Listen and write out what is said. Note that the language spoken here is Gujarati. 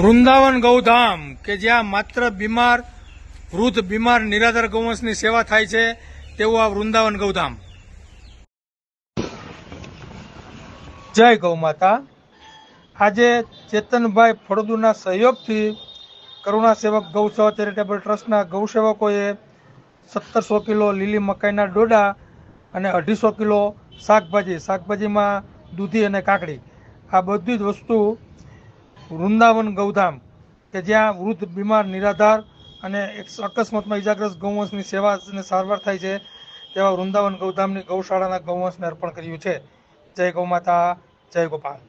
વૃંદાવન ગૌધામ, કે જ્યાં માત્ર બીમાર, વૃદ્ધ બીમાર નિરાધાર ગૌવંશની સેવા થાય છે, તેવું આ વૃંદાવન ગૌધામ. જય ગૌ માતા આજે ચેતનભાઈ ફળદુના સહયોગથી કરુણા સેવક ગૌસેવા ચેરિટેબલ ટ્રસ્ટના ગૌસેવકોએ સત્તરસો કિલો લીલી મકાઈના ડોડા અને અઢીસો કિલો શાકભાજી, શાકભાજીમાં દૂધી અને કાકડી. આ બધી જ વસ્તુ વૃંદાવન ગૌધામ, કે જ્યાં વૃદ્ધ, બીમાર, નિરાધાર અને એક અકસ્માતમાં ઇજાગ્રસ્ત ગૌવંશની સેવા અને સારવાર થાય છે, તેવા વૃંદાવન ગૌધામની ગૌશાળાના ગૌવંશને અર્પણ કર્યું છે. જય ગૌ માતા, જય ગોપાલ.